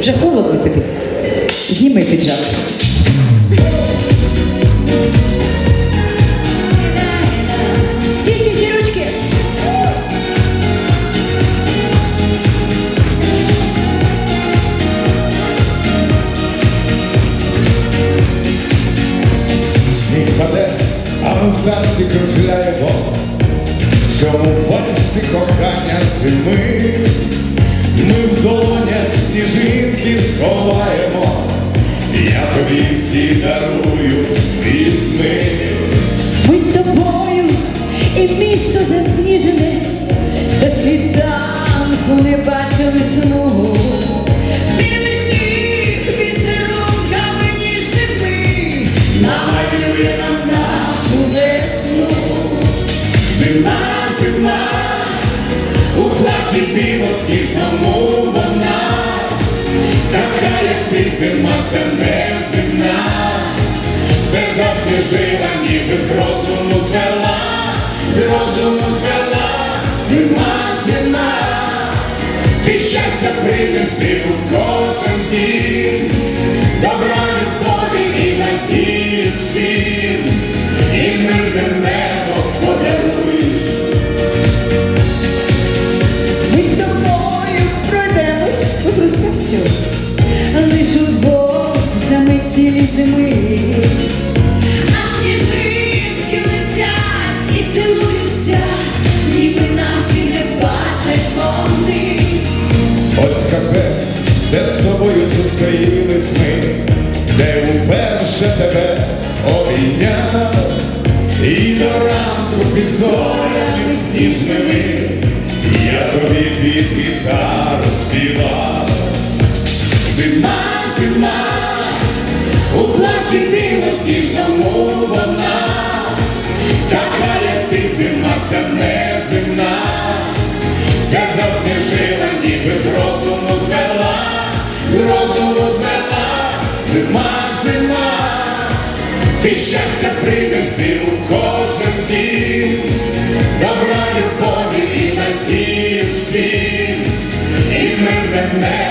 Вже холодно тобі. Зніми піджак. Танці кружляємо В цьому вальсі кохання зими сховаємо Я тобі всі дарую вісни Ми з тобою і місто засніжене, до світанку не бачили сну. Зима, зима, у платі білосніжному вона Як ти зима, це не зима Все засніжила, ніби з розуму звела З розуму звела, зима, зима Ти щастя принеси у кожен дім. Добра любові і надії всім обійняв, і до ранку під зорями сніжними я тобі під принеси у кожен дім, добра любові і надії всім, і мирне небо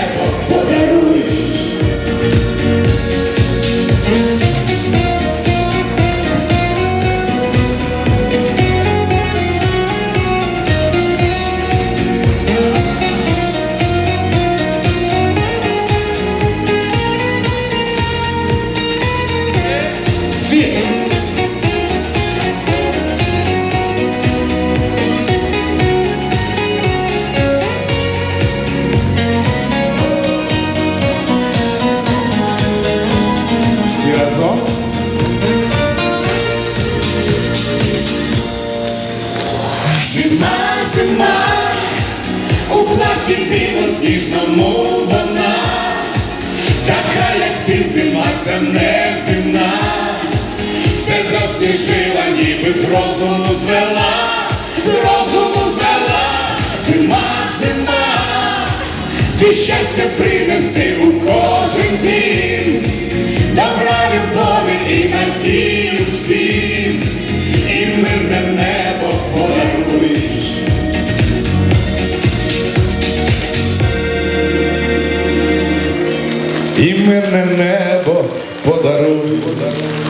зима, у платі білосніжному вона, така, як ти зима, це не зима, все засніжила, ніби з розуму звела, з розуму звела, зима, зима, ти щастя принеси у кожен дім, добра любові і надію мирне небо подаруй.